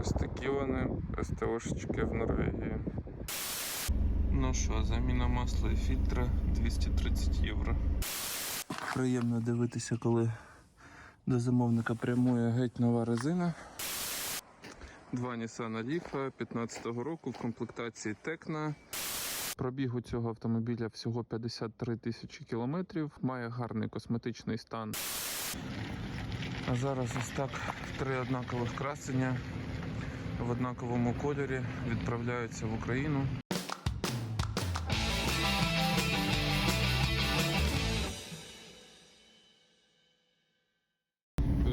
Ось такі вони СТОшечки в Норвегії. Ну що, заміна масла і фільтра 230 євро. Приємно дивитися, коли до замовника прямує геть нова резина. Два Nissan Leaf 15-го року в комплектації Tecna. Пробіг у цього автомобіля всього 53 тисячі кілометрів, має гарний косметичний стан. А зараз ось так три однакових красення в однаковому кольорі відправляються в Україну.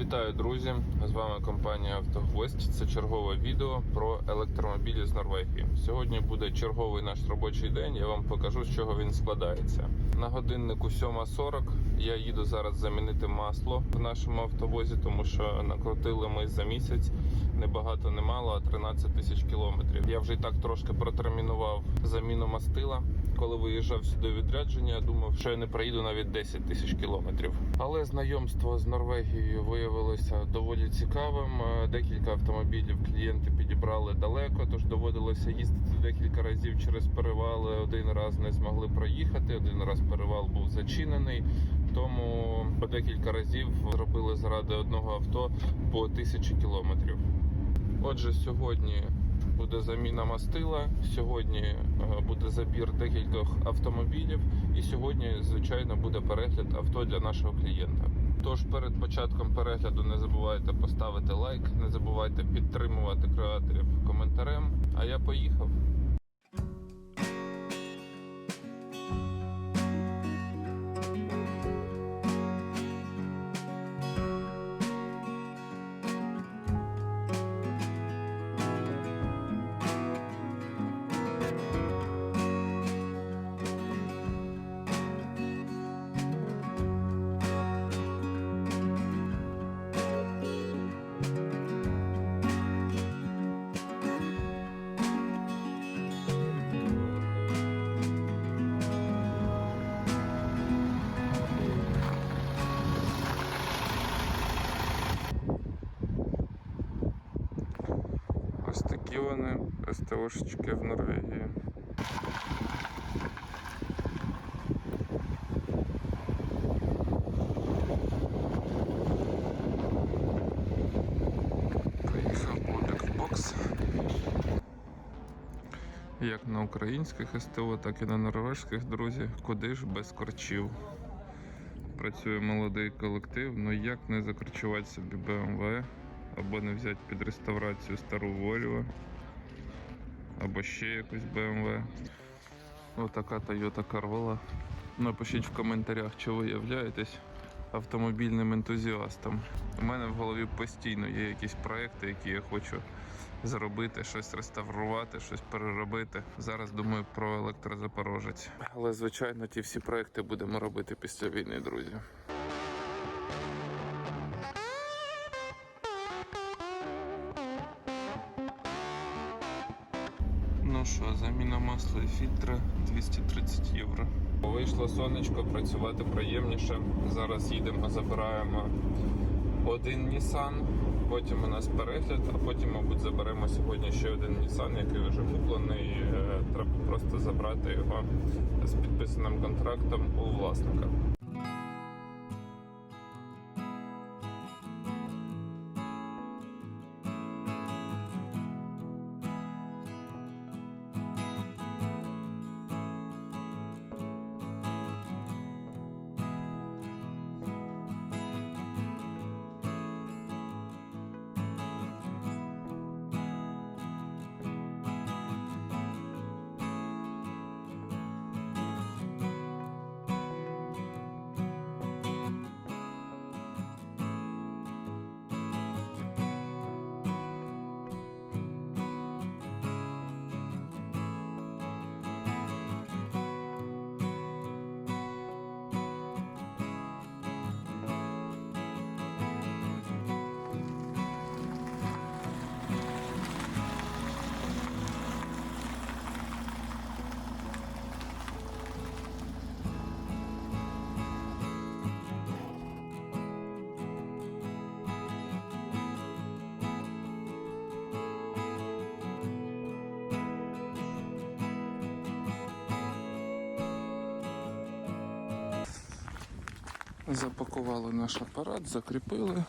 Вітаю, друзі! З вами компанія «Автогвоздь». Це чергове відео про електромобілі з Норвегії. Сьогодні буде черговий наш робочий день. Я вам покажу, з чого він складається. На годиннику 7.40 я їду зараз замінити масло в нашому автовозі, тому що накрутили ми за місяць не багато, не мало, а 13 тисяч кілометрів. Я вже і так трошки протермінував заміну мастила. Коли виїжджав сюди відрядження, я думав, що я не проїду навіть 10 тисяч кілометрів. Але знайомство з Норвегією виявилося доволі цікавим. Е, Декілька автомобілів клієнти підібрали далеко, тож доводилося їздити декілька разів через перевали. Один раз не змогли проїхати, один раз перевал був зачинений. Тому по декілька разів зробили заради одного авто по тисячі кілометрів. Отже, сьогодні буде заміна мастила, сьогодні е, буде забір декількох автомобілів, і сьогодні, звичайно, буде перегляд авто для нашого клієнта. Тож перед початком перегляду не забувайте поставити лайк, не забувайте підтримувати креаторів коментарем. А я поїхав. Вони СТОшечки в Норвегії. Поїхав Бобік в. Як на українських СТО, так і на норвежських, друзі, куди ж без корчів. Працює молодий колектив, ну як не закорчувати собі BMW, або не взяти під реставрацію стару Volvo, або ще якусь BMW. Отака Toyota Corolla. Напишіть в коментарях, чи ви являєтесь автомобільним ентузіастом. У мене в голові постійно є якісь проекти, які я хочу зробити, щось реставрувати, щось переробити. Зараз думаю про електрозапорожець. Але звичайно, ті всі проекти будемо робити після війни, друзі. І фільтра 230 євро. Вийшло сонечко, працювати приємніше. Зараз їдемо, забираємо один Nissan, потім у нас перегляд, а потім, мабуть, заберемо сьогодні ще один Nissan, який вже куплений. Е, Треба просто забрати його з підписаним контрактом у власника. Запакували наш апарат, закріпили.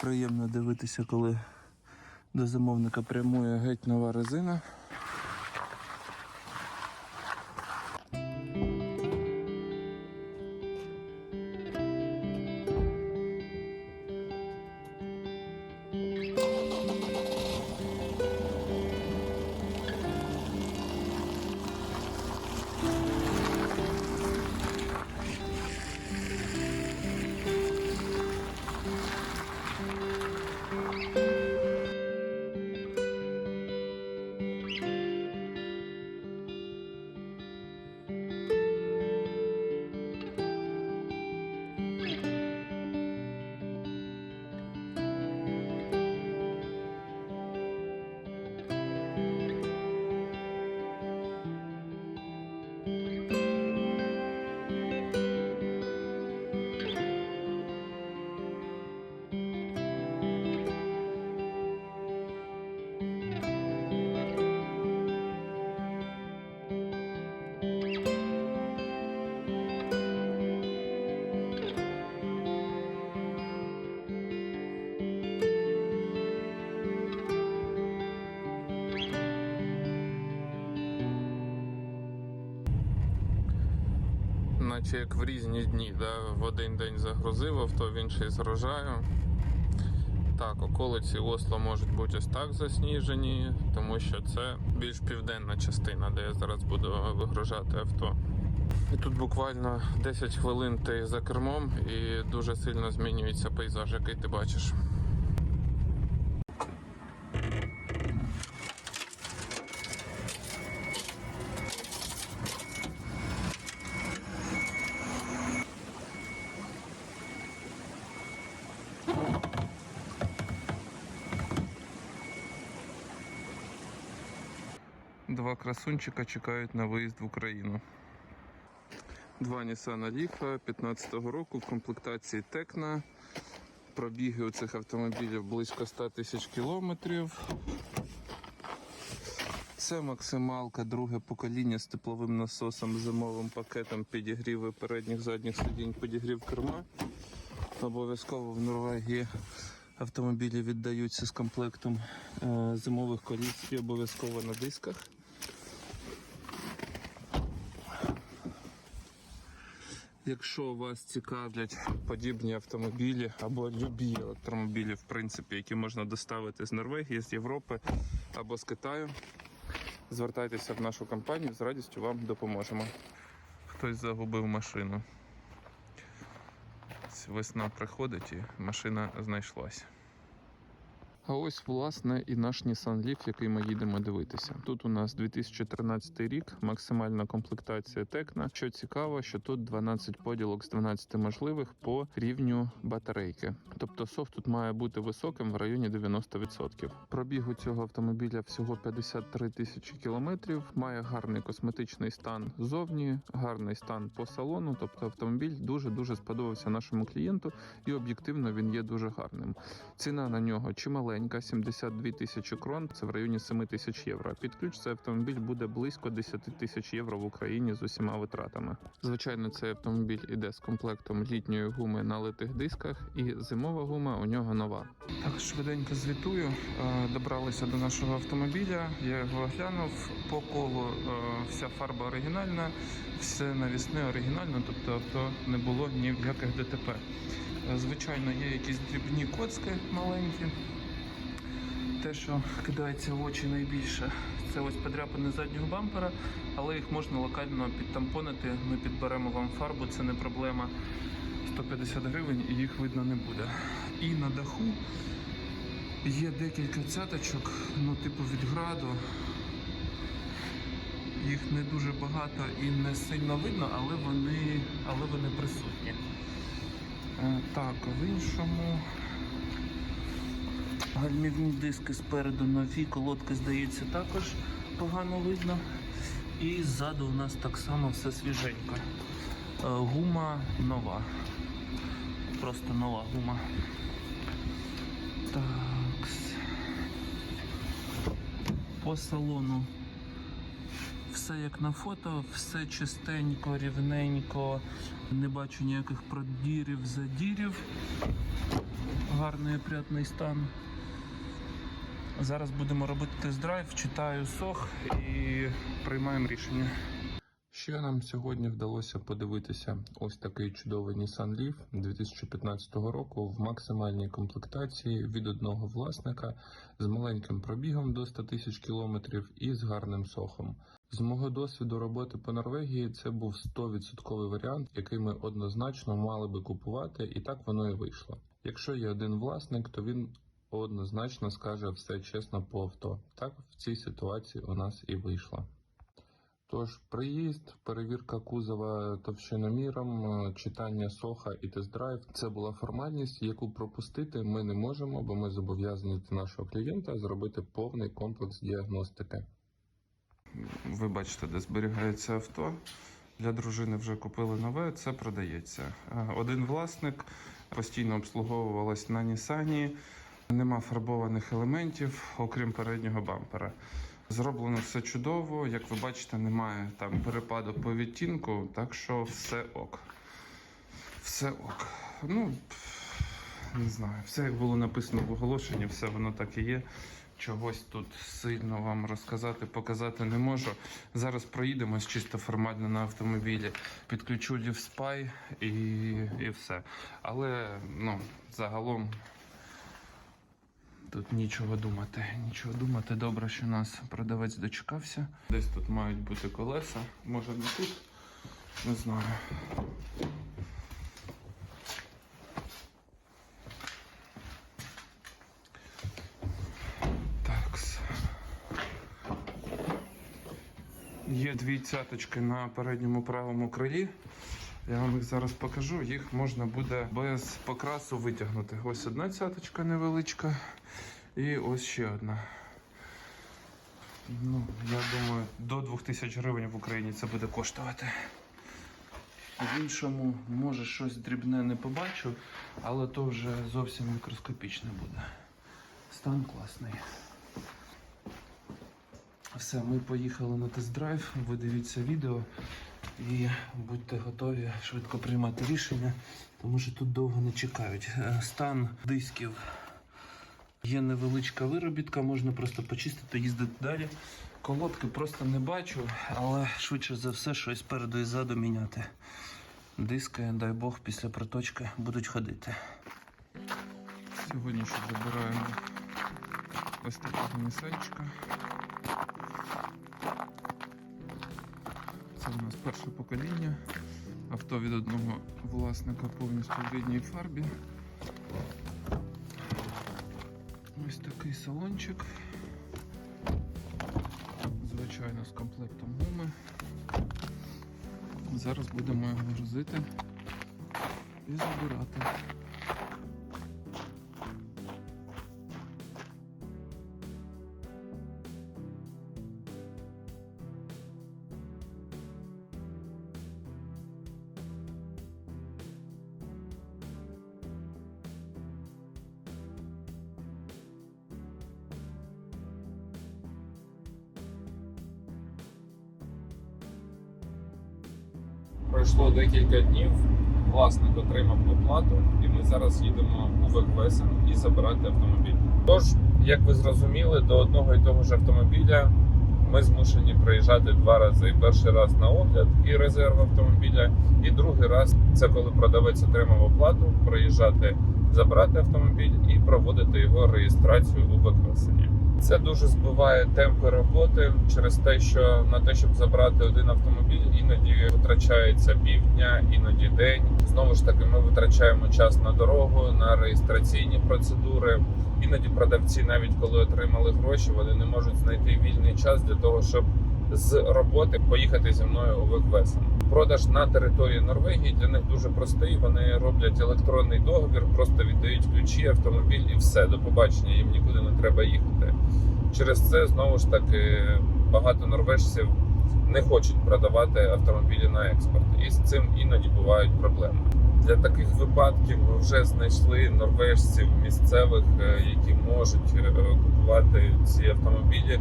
Приємно дивитися, коли до замовника прямує геть нова резина. Як в різні дні, да? в один день загрузив авто, в інший згружаю. Так, околиці Осло можуть бути ось так засніжені, тому що це більш південна частина, де я зараз буду вигружати авто. І тут буквально 10 хвилин ти за кермом і дуже сильно змінюється пейзаж, який ти бачиш. Два красунчика чекають на виїзд в Україну. Два Nissan Leaf 15-го року в комплектації Tecna. Пробіги у цих автомобілів близько 100 тисяч кілометрів. Це максималка, друге покоління з тепловим насосом, зимовим пакетом підігріви передніх задніх сидінь, підігрів керма. Обов'язково в Норвегії автомобілі віддаються з комплектом е, зимових коліс і обов'язково на дисках. Якщо вас цікавлять подібні автомобілі або любі електромобілі, в принципі, які можна доставити з Норвегії, з Європи або з Китаю, звертайтеся в нашу компанію, з радістю вам допоможемо. Хтось загубив машину. Весна приходить і машина знайшлась. А ось власне і наш Nissan Leaf, який ми їдемо дивитися. Тут у нас 2013 рік, максимальна комплектація Tecna. Що цікаво, що тут 12 поділок з 12 можливих по рівню батарейки. Тобто софт тут має бути високим в районі 90%. Пробіг у цього автомобіля всього 53 тисячі кілометрів. Має гарний косметичний стан ззовні, гарний стан по салону. Тобто автомобіль дуже дуже сподобався нашому клієнту, і об'єктивно він є дуже гарним. Ціна на нього чималенька, 72 тисячі крон, це в районі 7 тисяч євро. Під ключ цей автомобіль буде близько 10 тисяч євро в Україні з усіма витратами. Звичайно, цей автомобіль іде з комплектом літньої гуми на литих дисках, і зимова гума у нього нова. Так, швиденько звітую. Е, Добралися до нашого автомобіля. Я його оглянув по колу. е, Вся фарба оригінальна, все навісне оригінально, тобто авто не було ні в яких ДТП. Е, Звичайно, є якісь дрібні коцки маленькі. Те, що кидається в очі найбільше, це ось подряпини заднього бампера, але їх можна локально підтампонити. Ми підберемо вам фарбу, це не проблема. 150 гривень і їх видно не буде. І на даху є декілька цяточок, ну, типу від граду. Їх не дуже багато і не сильно видно, але вони, але вони присутні. Е, Так, в іншому. Гальмівні диски спереду нові, колодки, здається, також погано видно. І ззаду у нас так само все свіженько. Е, Гума нова. Просто нова гума. Так. По салону все як на фото, все чистенько, рівненько, не бачу ніяких продірів, задірів. Гарний опрятний стан. Зараз будемо робити тест-драйв, читаю сох і приймаємо рішення. Ще нам сьогодні вдалося подивитися ось такий чудовий Nissan Leaf 2015 року в максимальній комплектації від одного власника з маленьким пробігом до 100 тисяч кілометрів і з гарним сохом. З мого досвіду роботи по Норвегії це був 100% варіант, який ми однозначно мали би купувати, і так воно і вийшло. Якщо є один власник, то він однозначно скаже все чесно по авто. Так в цій ситуації у нас і вийшло. Тож, приїзд, перевірка кузова товщиноміром, е, читання соха і тест-драйв це була формальність, яку пропустити ми не можемо, бо ми зобов'язані до нашого клієнта зробити повний комплекс діагностики. Ви бачите, де зберігається авто. Для дружини вже купили нове, це продається. Е, Один власник постійно обслуговувалась на Нісані. Нема фарбованих елементів, окрім переднього бампера. Зроблено все чудово. Як ви бачите, немає там перепаду по відтінку, так що все ок. Все ок. Ну, не знаю, все як було написано в оголошенні, все воно так і є. Чогось тут сильно вам розказати, показати не можу. Зараз проїдемось чисто формально на автомобілі, підключу LiveSpy і, і все. Але ну, загалом Тут нічого думати, нічого думати. Добре, що нас продавець дочекався. Десь тут мають бути колеса. Може не тут? Не знаю. Такс. Є дві цяточки на передньому правому крилі. Я вам їх зараз покажу. Їх можна буде без покрасу витягнути. Ось одна цяточка невеличка. І ось ще одна. Ну, я думаю, до 2000 гривень в Україні це буде коштувати. В іншому, може, щось дрібне не побачу, але то вже зовсім мікроскопічне буде. Стан класний. Все, ми поїхали на тест-драйв. Ви дивіться відео і будьте готові швидко приймати рішення, тому що тут довго не чекають. Е, Стан дисків є невеличка виробітка, можна просто почистити, їздити далі. Колодки просто не бачу, але швидше за все щось спереду і ззаду міняти. Диски, дай Бог, після проточки будуть ходити. Сьогодні ще забираємо ось такого нісанчика. Це у нас перше покоління. Авто від одного власника повністю в рідній фарбі. Ось такий салончик. Звичайно, з комплектом гуми. Зараз будемо його грузити і забирати. Пройшло декілька днів. Власник отримав оплату, і ми зараз їдемо у Веквесен і забирати автомобіль. Тож, як ви зрозуміли, до одного і того ж автомобіля ми змушені приїжджати два рази. Перший раз на огляд і резерв автомобіля, і другий раз це коли продавець отримав оплату, приїжджати забрати автомобіль і проводити його реєстрацію у Веквесені. Це дуже збиває темпи роботи через те, що на те, щоб забрати один автомобіль, іноді витрачається півдня, іноді день. Знову ж таки, ми витрачаємо час на дорогу, на реєстраційні процедури. Іноді продавці, навіть коли отримали гроші, вони не можуть знайти вільний час для того, щоб з роботи поїхати зі мною у Веквесен. Продаж на території Норвегії для них дуже простий. Вони роблять електронний договір, просто віддають ключі, автомобіль і все. До побачення їм нікуди не треба їхати. Через це знову ж таки багато норвежців не хочуть продавати автомобілі на експорт, і з цим іноді бувають проблеми. Для таких випадків вже знайшли норвежців місцевих, е, які можуть е, купувати ці автомобілі.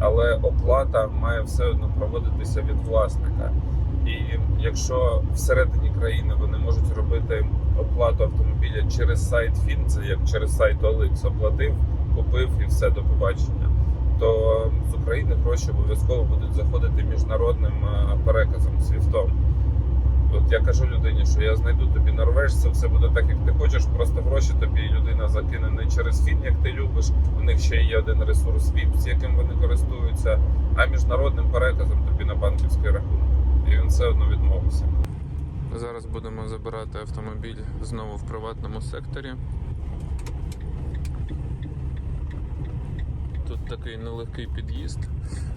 Але оплата має все одно проводитися від власника. І якщо всередині країни вони можуть робити оплату автомобіля через сайт Фін, це як через сайт OLX, оплатив, купив і все до побачення, то з України гроші обов'язково будуть заходити міжнародним е, переказом свіфтом. От я кажу людині, що я знайду тобі норвежця, все буде так, як ти хочеш. Просто гроші тобі людина закине не через фін, як ти любиш. У них ще є один ресурс VIP, з яким вони користуються, а міжнародним переказом тобі на банківський рахунок. І він все одно відмовився. Зараз будемо забирати автомобіль знову в приватному секторі. Тут такий нелегкий під'їзд,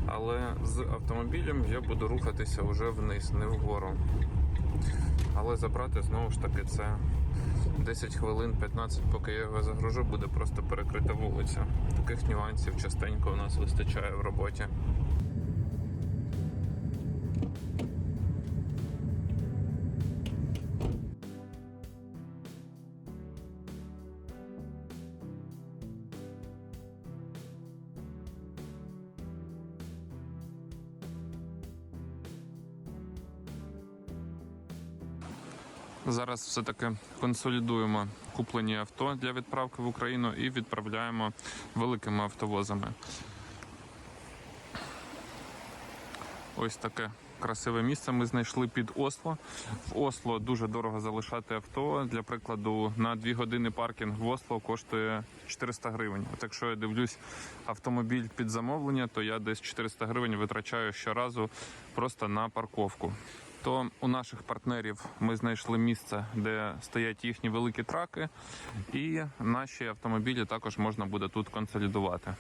але з автомобілем я буду рухатися вже вниз, не вгору. Але забрати знову ж таки це 10 хвилин, 15, поки я його загружу, буде просто перекрита вулиця. Таких нюансів частенько у нас вистачає в роботі. Зараз все-таки консолідуємо куплені авто для відправки в Україну і відправляємо великими автовозами. Ось таке красиве місце ми знайшли під Осло. В Осло дуже дорого залишати авто. Для прикладу, на 2 години паркінг в Осло коштує 400 гривень. От якщо я дивлюсь автомобіль під замовлення, то я десь 400 гривень витрачаю щоразу просто на парковку. То у наших партнерів ми знайшли місце, де стоять їхні великі траки, і наші автомобілі також можна буде тут консолідувати.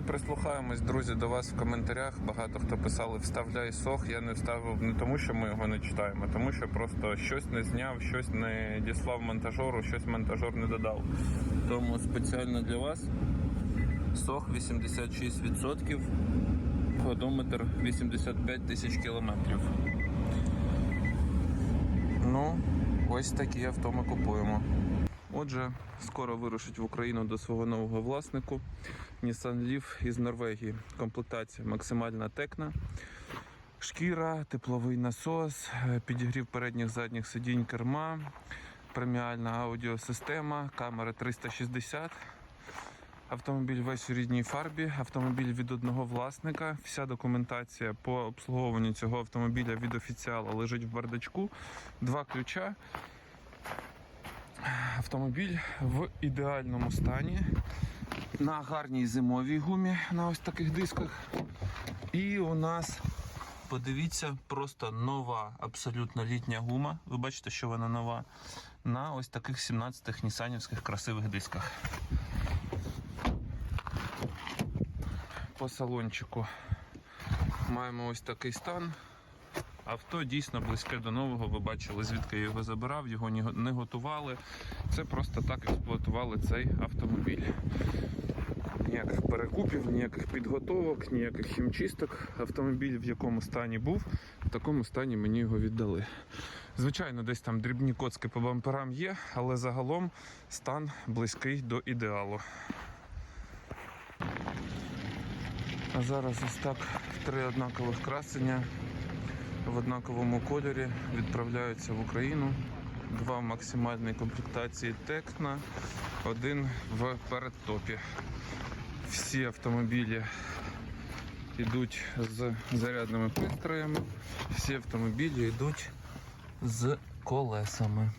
І прислухаємось, друзі, до вас в коментарях. Багато хто писали вставляй сох. Я не вставив не тому, що ми його не читаємо, а тому що просто щось не зняв, щось не діслав монтажеру, щось монтажер не додав. Тому спеціально для вас сох 86%, годометр 85 тисяч кілометрів. Ну, ось такі авто ми купуємо. Отже, скоро вирушить в Україну до свого нового власнику. Nissan Leaf із Норвегії. Комплектація максимальна текна. Шкіра, тепловий насос, е, підігрів передніх задніх сидінь керма, преміальна аудіосистема, камера 360. Автомобіль весь у рідній фарбі, автомобіль від одного власника. Вся документація по обслуговуванню цього автомобіля від офіціала лежить в бардачку. Два ключа. Автомобіль в ідеальному стані. На гарній зимовій гумі на ось таких дисках. І у нас, подивіться, просто нова, абсолютно літня гума. Ви бачите, що вона нова. На ось таких 17-х нісанівських красивих дисках. По салончику маємо ось такий стан. Авто дійсно близьке до нового. Ви бачили, звідки я його забирав, його не готували. Це просто так експлуатували цей автомобіль. Ніяких перекупів, ніяких підготовок, ніяких хімчисток. Автомобіль в якому стані був, в такому стані мені його віддали. Звичайно, десь там дрібні коцки по бамперам є, але загалом стан близький до ідеалу. А зараз ось так три однакових красення в однаковому кольорі відправляються в Україну. Два в максимальній комплектації Текна, один в передтопі. Всі автомобілі йдуть з зарядними пристроями, всі автомобілі йдуть з колесами.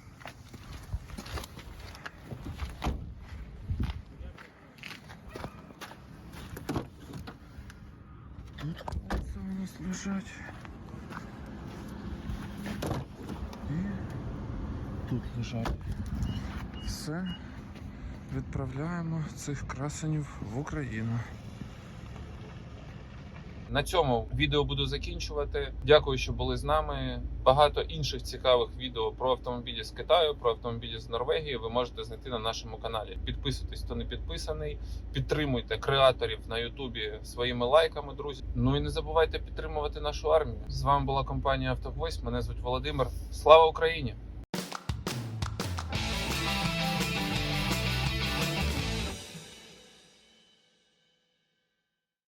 Тут колеса у нас лежать. І тут лежать. Все. Відправляємо цих красенів в Україну. На цьому відео буду закінчувати. Дякую, що були з нами. Багато інших цікавих відео про автомобілі з Китаю, про автомобілі з Норвегії ви можете знайти на нашому каналі. Підписуйтесь, хто не підписаний. Підтримуйте креаторів на Ютубі своїми лайками, друзі. Ну і не забувайте підтримувати нашу армію. З вами була компанія Автогвость. Мене звуть Володимир. Слава Україні!